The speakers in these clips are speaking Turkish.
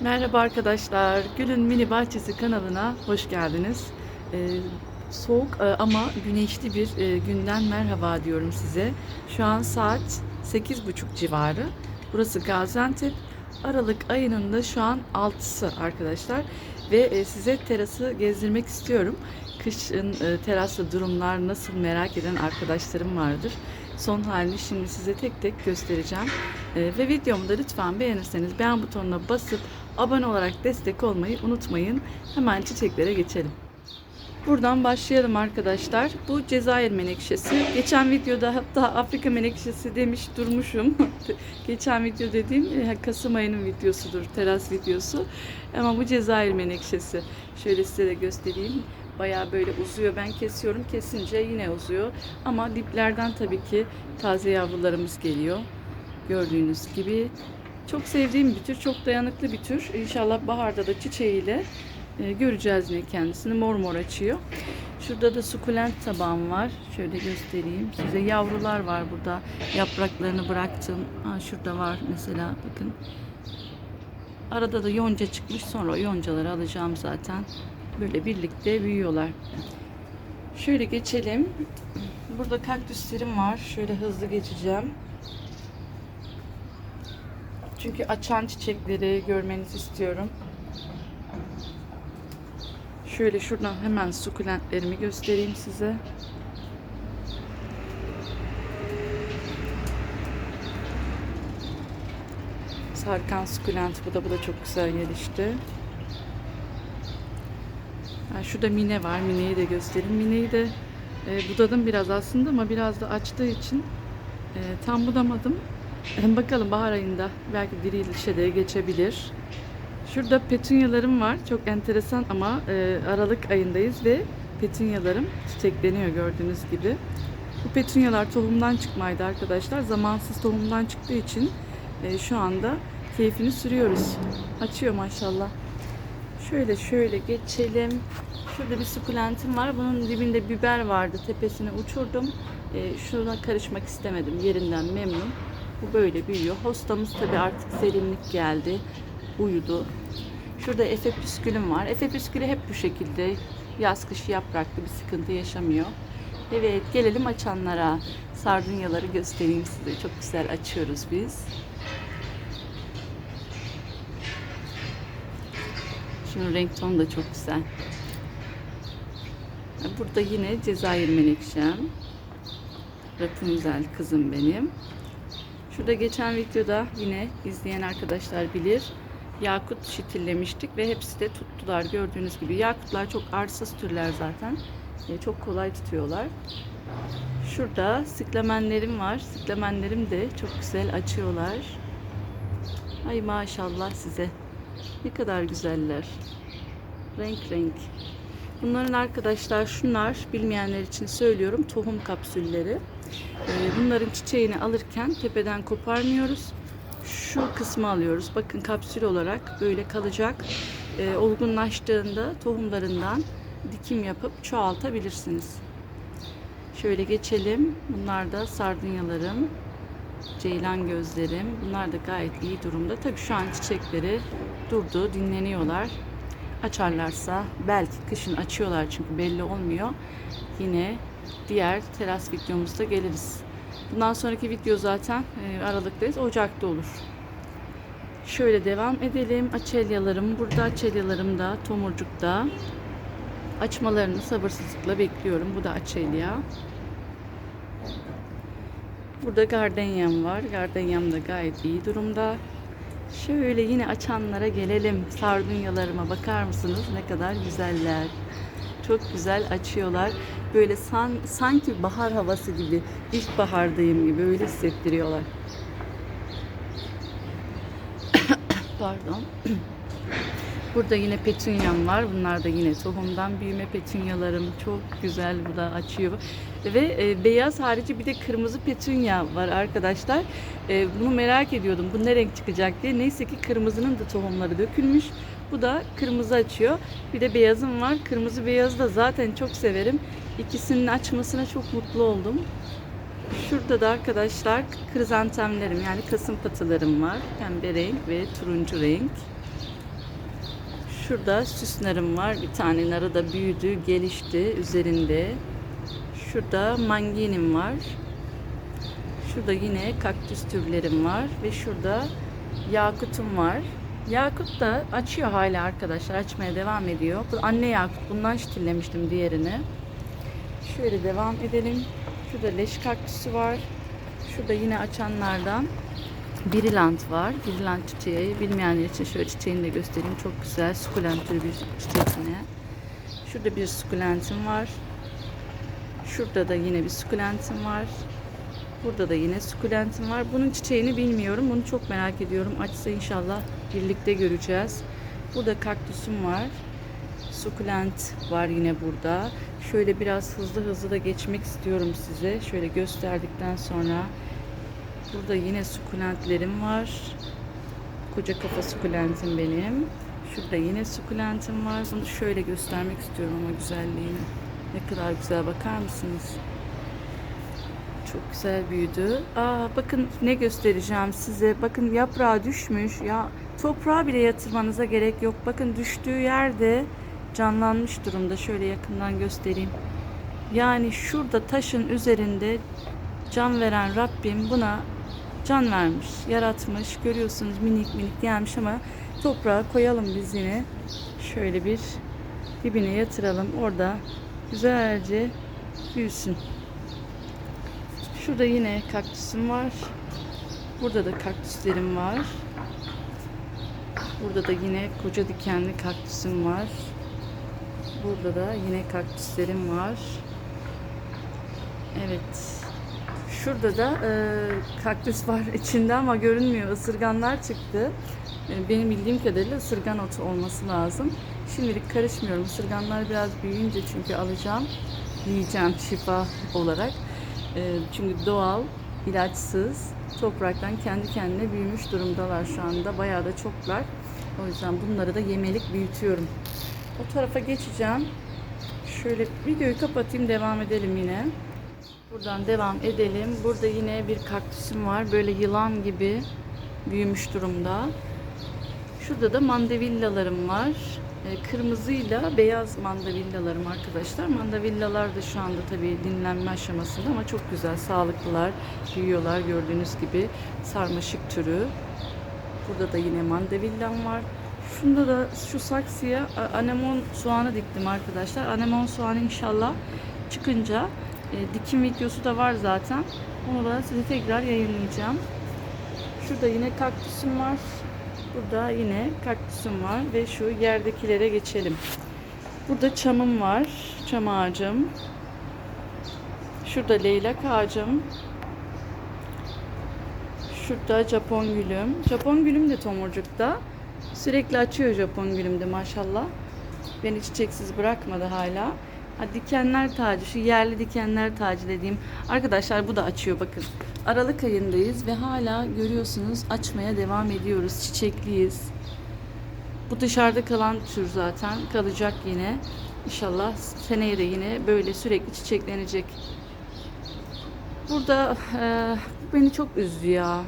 Merhaba arkadaşlar. Gül'ün Mini Bahçesi kanalına hoş geldiniz. Ee, soğuk e, ama güneşli bir e, günden merhaba diyorum size. Şu an saat 8.30 civarı. Burası Gaziantep. Aralık ayının da şu an 6'sı arkadaşlar. Ve e, size terası gezdirmek istiyorum. Kışın terasta durumlar nasıl merak eden arkadaşlarım vardır. Son halini şimdi size tek tek göstereceğim. Ve videomu da lütfen beğenirseniz beğen butonuna basıp abone olarak destek olmayı unutmayın. Hemen çiçeklere geçelim. Buradan başlayalım arkadaşlar. Bu Cezayir menekşesi. Geçen videoda hatta Afrika menekşesi demiş durmuşum. Geçen video dediğim e, Kasım ayının videosudur. Teras videosu. Ama bu Cezayir menekşesi. Şöyle size de göstereyim. Bayağı böyle uzuyor. Ben kesiyorum. Kesince yine uzuyor. Ama diplerden tabii ki taze yavrularımız geliyor. Gördüğünüz gibi. Çok sevdiğim bir tür. Çok dayanıklı bir tür. İnşallah baharda da çiçeğiyle e, göreceğiz yine kendisini. Mor mor açıyor. Şurada da sukulent tabağım var. Şöyle göstereyim size. Yavrular var burada. Yapraklarını bıraktım. Ha, şurada var mesela bakın. Arada da yonca çıkmış. Sonra o yoncaları alacağım zaten. Böyle birlikte büyüyorlar. Şöyle geçelim. Burada kaktüslerim var. Şöyle hızlı geçeceğim. Çünkü açan çiçekleri görmenizi istiyorum. Şöyle şuradan hemen sukulentlerimi göstereyim size. Sarkan sukulent bu da bu da çok güzel gelişti. Ha, şurada mine var. Mineyi de göstereyim. Mineyi de e, budadım biraz aslında ama biraz da açtığı için e, tam budamadım. Bakalım bahar ayında belki dirilişe de geçebilir. Şurada petunyalarım var. Çok enteresan ama e, Aralık ayındayız ve petunyalarım çiçekleniyor gördüğünüz gibi. Bu petunyalar tohumdan çıkmaydı arkadaşlar. Zamansız tohumdan çıktığı için e, şu anda keyfini sürüyoruz. Açıyor maşallah. Şöyle şöyle geçelim. Şurada bir sukulentim var. Bunun dibinde biber vardı. Tepesine uçurdum. E, şuna karışmak istemedim. Yerinden memnun. Bu böyle büyüyor. Hostamız tabii artık serinlik geldi. Uyudu. Şurada Efe püskülüm var. Efe püskülü hep bu şekilde. Yaz kış yapraklı bir sıkıntı yaşamıyor. Evet gelelim açanlara. Sardunyaları göstereyim size. Çok güzel açıyoruz biz. Şunun renk tonu da çok güzel. Burada yine Cezayir menekşem. Rapunzel kızım benim. Şurada geçen videoda yine izleyen arkadaşlar bilir. Yakut şitillemiştik ve hepsi de tuttular. Gördüğünüz gibi yakutlar çok arsız türler zaten. E, çok kolay tutuyorlar. Şurada sıklamenlerim var. Sıklamenlerim de çok güzel açıyorlar. Ay maşallah size. Ne kadar güzeller. Renk renk. Bunların arkadaşlar şunlar bilmeyenler için söylüyorum tohum kapsülleri. Ee, Bunların çiçeğini alırken tepeden koparmıyoruz. Şu kısmı alıyoruz. Bakın kapsül olarak böyle kalacak. Ee, Olgunlaştığında tohumlarından dikim yapıp çoğaltabilirsiniz. Şöyle geçelim. Bunlar da sardunyalarım. Ceylan gözlerim. Bunlar da gayet iyi durumda. Tabii şu an çiçekleri durdu, dinleniyorlar. Açarlarsa belki kışın açıyorlar çünkü belli olmuyor. Yine diğer teras videomuzda geliriz. Bundan sonraki video zaten e, Aralık'tayız. Ocak'ta olur. Şöyle devam edelim. Açelyalarım burada. Açelyalarım da tomurcukta. Açmalarını sabırsızlıkla bekliyorum. Bu da açelya. Burada gardenyam var. Gardenyam da gayet iyi durumda. Şöyle yine açanlara gelelim. Sardunyalarıma bakar mısınız? Ne kadar güzeller. Çok güzel açıyorlar. Böyle san, sanki bahar havası gibi, ilkbahardayım gibi öyle hissettiriyorlar. Pardon. Burada yine petunyam var. Bunlar da yine tohumdan büyüme petunyalarım. Çok güzel bu da açıyor. Ve e, beyaz harici bir de kırmızı petunya var arkadaşlar. E, bunu merak ediyordum. Bu ne renk çıkacak diye. Neyse ki kırmızının da tohumları dökülmüş. Bu da kırmızı açıyor. Bir de beyazım var. Kırmızı beyazı da zaten çok severim. İkisinin açmasına çok mutlu oldum. Şurada da arkadaşlar krizantemlerim yani kasım patılarım var. Pembe renk ve turuncu renk. Şurada süs narım var. Bir tane narı da büyüdü, gelişti üzerinde. Şurada manginim var. Şurada yine kaktüs türlerim var ve şurada yakutum var. Yakut da açıyor hala arkadaşlar. Açmaya devam ediyor. Bu anne yakut. Bundan şitillemiştim diğerini. Şöyle devam edelim. Şurada leş kaktüsü var. Şurada yine açanlardan Biriland var. Biriland çiçeği. Bilmeyenler için şöyle çiçeğini de göstereyim. Çok güzel. Sukulent bir çiçek yine. Şurada bir sukulentim var. Şurada da yine bir sukulentim var. Burada da yine sukulentim var. Bunun çiçeğini bilmiyorum. Bunu çok merak ediyorum. Açsa inşallah birlikte göreceğiz. Burada kaktüsüm var. Sukulent var yine burada. Şöyle biraz hızlı hızlı da geçmek istiyorum size. Şöyle gösterdikten sonra burada yine sukulentlerim var. Koca kafa sukulentim benim. Şurada yine sukulentim var. Bunu şöyle göstermek istiyorum ama güzelliğini. Ne kadar güzel bakar mısınız? Çok güzel büyüdü. Aa, bakın ne göstereceğim size. Bakın yaprağı düşmüş. Ya toprağa bile yatırmanıza gerek yok. Bakın düştüğü yerde canlanmış durumda. Şöyle yakından göstereyim. Yani şurada taşın üzerinde can veren Rabbim buna can vermiş, yaratmış. Görüyorsunuz minik minik gelmiş ama toprağa koyalım biz yine. Şöyle bir dibine yatıralım. Orada güzelce büyüsün. Şurada yine kaktüsüm var. Burada da kaktüslerim var. Burada da yine koca dikenli kaktüsüm var. Burada da yine kaktüslerim var. Evet. Şurada da e, kaktüs var içinde ama görünmüyor. Isırganlar çıktı. Benim bildiğim kadarıyla ısırgan otu olması lazım. Şimdilik karışmıyorum. Isırganlar biraz büyüyünce çünkü alacağım. Yiyeceğim şifa olarak. E, çünkü doğal, ilaçsız, topraktan kendi kendine büyümüş durumdalar şu anda. Bayağı da çoklar. O yüzden bunları da yemelik büyütüyorum. O tarafa geçeceğim. Şöyle videoyu kapatayım devam edelim yine. Buradan devam edelim. Burada yine bir kaktüsüm var. Böyle yılan gibi büyümüş durumda. Şurada da mandavillalarım var. E, Kırmızıyla beyaz mandavillalarım arkadaşlar. Mandavillalar da şu anda tabii dinlenme aşamasında ama çok güzel, sağlıklılar, büyüyorlar gördüğünüz gibi. Sarmaşık türü. Burada da yine mandavillam var. Şunda da şu saksıya anemon soğanı diktim arkadaşlar. Anemon soğanı inşallah çıkınca e, dikim videosu da var zaten. Onu da size tekrar yayınlayacağım. Şurada yine kaktüsüm var. Burada yine kaktüsüm var ve şu yerdekilere geçelim. Burada çamım var. Çam ağacım. Şurada leylak ağacım. Şurada Japon gülüm. Japon gülüm de tomurcukta. Sürekli açıyor Japon gülüm de maşallah. Beni çiçeksiz bırakmadı hala. Ha, dikenler tacı, şu yerli dikenler tacı dediğim. Arkadaşlar bu da açıyor bakın. Aralık ayındayız ve hala görüyorsunuz açmaya devam ediyoruz. Çiçekliyiz. Bu dışarıda kalan tür zaten. Kalacak yine. İnşallah seneye de yine böyle sürekli çiçeklenecek. Burada e, beni çok üzdü ya.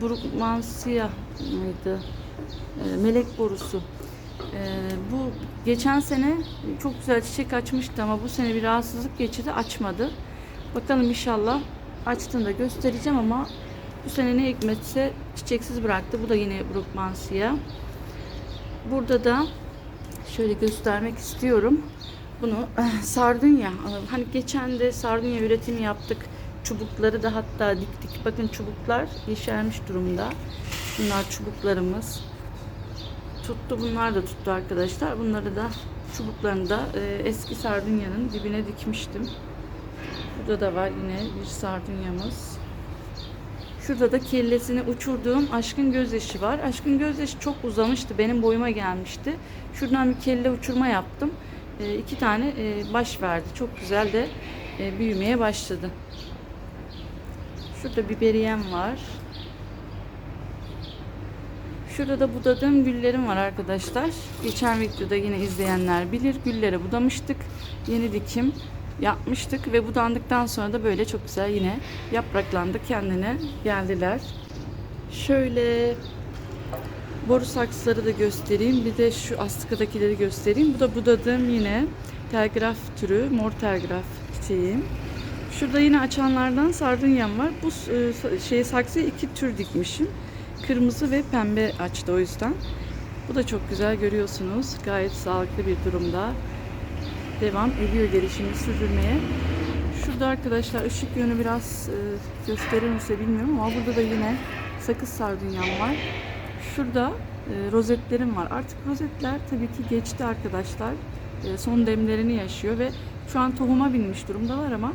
Burukmansiya mıydı? E, melek borusu. E, bu geçen sene çok güzel çiçek açmıştı ama bu sene bir rahatsızlık geçirdi açmadı. Bakalım inşallah açtığında göstereceğim ama bu sene ne hikmetse çiçeksiz bıraktı. Bu da yine Burukmansiya. Burada da şöyle göstermek istiyorum. Bunu sardunya. Hani geçen de sardunya üretimi yaptık. Çubukları da hatta diktik. Bakın çubuklar yeşermiş durumda. Bunlar çubuklarımız. Tuttu bunlar da tuttu arkadaşlar. Bunları da çubuklarını da eh, eski sardunyanın dibine dikmiştim. Burada da var yine bir sardunyamız. Şurada da kellesini uçurduğum aşkın gözyaşı var. Aşkın gözyaşı çok uzamıştı. Benim boyuma gelmişti. Şuradan bir kelle uçurma yaptım. E, iki tane e, baş verdi. Çok güzel de e, büyümeye başladı. Şurada biberiyem var. Şurada da budadığım güllerim var arkadaşlar. Geçen videoda yine izleyenler bilir. Gülleri budamıştık. Yeni dikim yapmıştık ve budandıktan sonra da böyle çok güzel yine yapraklandı kendine geldiler. Şöyle Boru saksıları da göstereyim. Bir de şu astikadakileri göstereyim. Bu da budadığım yine telgraf türü. Mor telgraf çiçeğim. Şurada yine açanlardan sardunyam var. Bu e, şey saksıya iki tür dikmişim. Kırmızı ve pembe açtı o yüzden. Bu da çok güzel görüyorsunuz. Gayet sağlıklı bir durumda. Devam ediyor gelişimi sürdürmeye. Şurada arkadaşlar ışık yönü biraz e, gösterir misin bilmiyorum ama burada da yine sakız sardunyam var. Şurada e, rozetlerim var. Artık rozetler tabii ki geçti arkadaşlar. E, son demlerini yaşıyor ve şu an tohuma binmiş durumdalar ama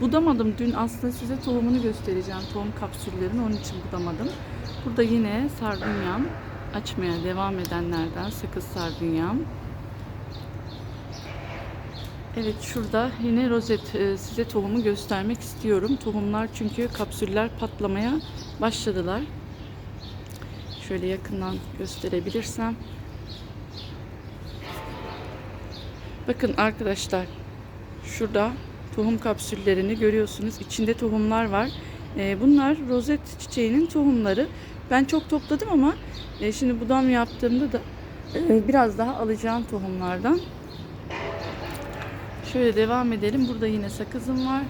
budamadım. Dün aslında size tohumunu göstereceğim. Tohum kapsüllerini onun için budamadım. Burada yine sardunyam açmaya devam edenlerden sakız sardunyam. Evet şurada yine rozet e, size tohumu göstermek istiyorum. Tohumlar çünkü kapsüller patlamaya başladılar. Şöyle yakından gösterebilirsem. Bakın arkadaşlar şurada tohum kapsüllerini görüyorsunuz. İçinde tohumlar var. E, Bunlar rozet çiçeğinin tohumları. Ben çok topladım ama e, şimdi budam yaptığımda da biraz daha alacağım tohumlardan. Şöyle devam edelim. Burada yine sakızım var.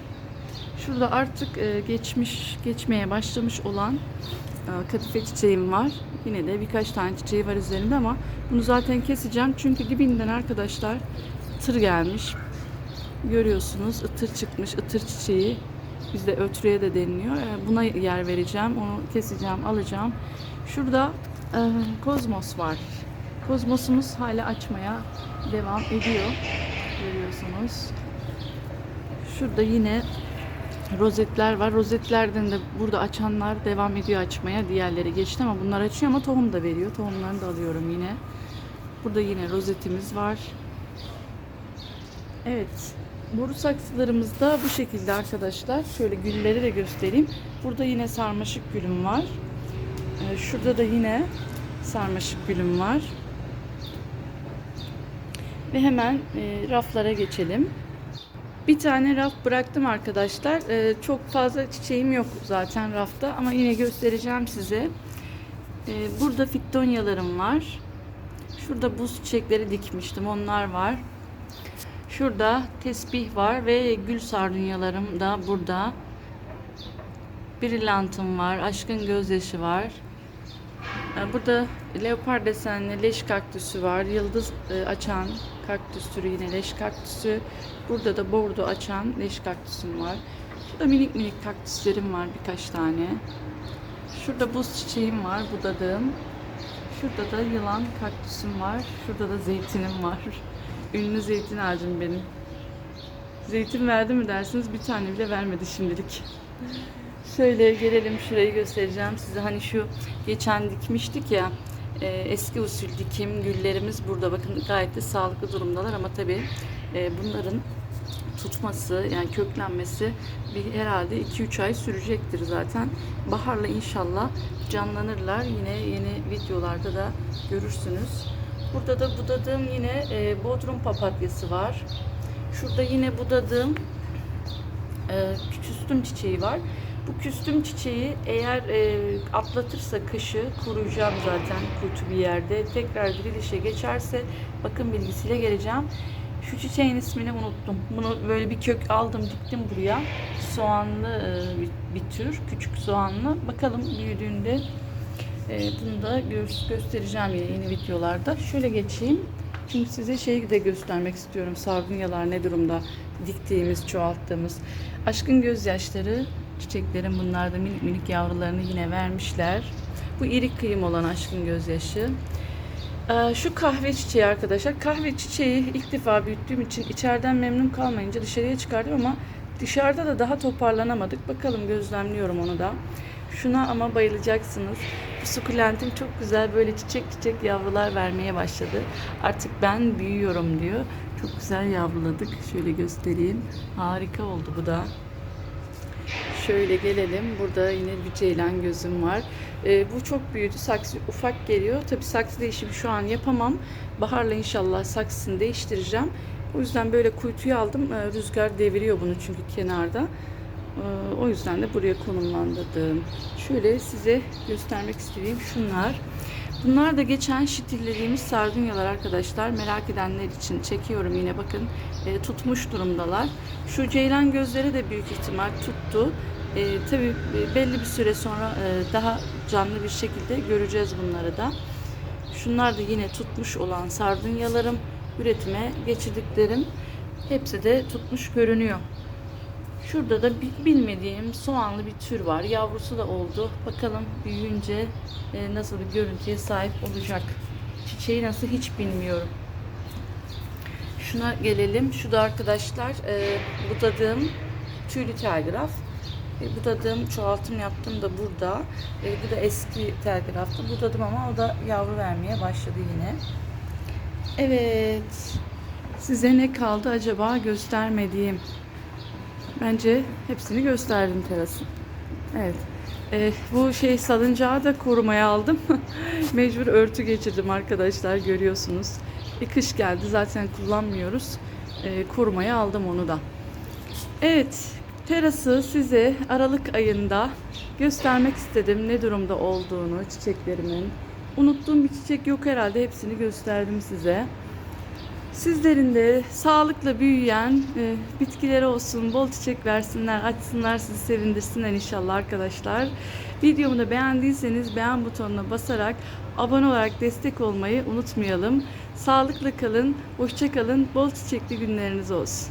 Şurada artık e, geçmiş, geçmeye başlamış olan e, kadife çiçeğim var. Yine de birkaç tane çiçeği var üzerinde ama bunu zaten keseceğim. Çünkü dibinden arkadaşlar tır gelmiş. Görüyorsunuz ıtır çıkmış, ıtır çiçeği. Bizde ötrüye de deniliyor. E, Buna yer vereceğim. Onu keseceğim, alacağım. Şurada e, kozmos var. Kozmosumuz hala açmaya devam ediyor. Görüyorsunuz. Şurada yine rozetler var. Rozetlerden de burada açanlar devam ediyor açmaya. Diğerleri geçti ama bunlar açıyor ama tohum da veriyor. Tohumlarını da alıyorum yine. Burada yine rozetimiz var. Evet. Boru saksılarımız da bu şekilde arkadaşlar. Şöyle gülleri de göstereyim. Burada yine sarmaşık gülüm var. Ee, Şurada da yine sarmaşık gülüm var. Ve hemen e, raflara geçelim. Bir tane raf bıraktım arkadaşlar. Ee, çok fazla çiçeğim yok zaten rafta ama yine göstereceğim size. Ee, burada fitonyalarım var. Şurada buz çiçekleri dikmiştim. Onlar var. Şurada tesbih var ve gül sardunyalarım da burada. Brilantım var. Aşkın gözyaşı var. Burada leopar desenli leş kaktüsü var. Yıldız e, açan kaktüs türü yine leş kaktüsü. Burada da bordo açan leş kaktüsüm var. Şurada minik minik kaktüslerim var birkaç tane. Şurada buz çiçeğim var budadığım. Şurada da yılan kaktüsüm var. Şurada da zeytinim var. Ünlü zeytin ağacım benim. Zeytin verdi mi dersiniz bir tane bile vermedi şimdilik. Şöyle gelelim şurayı göstereceğim size. Hani şu geçen dikmiştik ya e, eski usul dikim güllerimiz burada. Bakın gayet de sağlıklı durumdalar ama tabii e, bunların tutması yani köklenmesi bir herhalde 2-3 ay sürecektir zaten. Baharla inşallah canlanırlar. Yine yeni videolarda da görürsünüz. Burada da budadığım yine e, bodrum papatyası var. Şurada yine budadığım e, küstüm çiçeği var. Bu küstüm çiçeği eğer e, atlatırsa kışı kuruyacağım zaten kuytu bir yerde. Tekrar dirilişe geçerse bakım bilgisiyle geleceğim. Şu çiçeğin ismini unuttum. Bunu böyle bir kök aldım diktim buraya. Soğanlı e, bir, bir tür. Küçük soğanlı. Bakalım büyüdüğünde e, bunu da gö- göstereceğim yine yeni videolarda. Şöyle geçeyim. Şimdi size şeyi de göstermek istiyorum. Sardunyalar ne durumda diktiğimiz, çoğalttığımız. Aşkın gözyaşları çiçeklerin bunlar da minik minik yavrularını yine vermişler. Bu iri kıyım olan aşkın gözyaşı. Ee, Şu kahve çiçeği arkadaşlar. Kahve çiçeği ilk defa büyüttüğüm için içeriden memnun kalmayınca dışarıya çıkardım ama dışarıda da daha toparlanamadık. Bakalım gözlemliyorum onu da. Şuna ama bayılacaksınız. Bu sukulentim çok güzel böyle çiçek çiçek yavrular vermeye başladı. Artık ben büyüyorum diyor. Çok güzel yavruladık. Şöyle göstereyim. Harika oldu bu da. Şöyle gelelim. Burada yine bir ceylan gözüm var. Ee, bu çok büyüdü. Saksı ufak geliyor. Tabii saksı değişimi şu an yapamam. Baharla inşallah saksısını değiştireceğim. O yüzden böyle kuytuyu aldım. Ee, rüzgar deviriyor bunu çünkü kenarda. Ee, o yüzden de buraya konumlandırdım. Şöyle size göstermek istediğim şunlar. Bunlar da geçen şitillediğimiz sardunyalar arkadaşlar. Merak edenler için çekiyorum yine bakın. E, tutmuş durumdalar. Şu ceylan gözleri de büyük ihtimal tuttu. E, tabii belli bir süre sonra e, daha canlı bir şekilde göreceğiz bunları da. Şunlar da yine tutmuş olan sardunyalarım. Üretime geçirdiklerim. Hepsi de tutmuş görünüyor. Şurada da bi- bilmediğim soğanlı bir tür var. Yavrusu da oldu. Bakalım büyüyünce e, nasıl bir görüntüye sahip olacak. Çiçeği nasıl hiç bilmiyorum. Şuna gelelim. Şu da arkadaşlar e, budadığım tüylü telgraf. E, budadığım çoğaltım yaptım da burada. E, bu da eski telgraftı. Budadım ama o da yavru vermeye başladı yine. Evet. Size ne kaldı acaba göstermediğim? Bence hepsini gösterdim terasın. Evet. Ee, bu şey salıncağı da korumaya aldım. Mecbur örtü geçirdim arkadaşlar görüyorsunuz. Bir kış geldi zaten kullanmıyoruz. Ee, korumaya aldım onu da. Evet terası size Aralık ayında göstermek istedim ne durumda olduğunu çiçeklerimin. Unuttuğum bir çiçek yok herhalde hepsini gösterdim size. Sizlerin de sağlıkla büyüyen e, bitkileri olsun, bol çiçek versinler, açsınlar, sizi sevindirsinler inşallah arkadaşlar. Videomu da beğendiyseniz beğen butonuna basarak abone olarak destek olmayı unutmayalım. Sağlıkla kalın, hoşça kalın, bol çiçekli günleriniz olsun.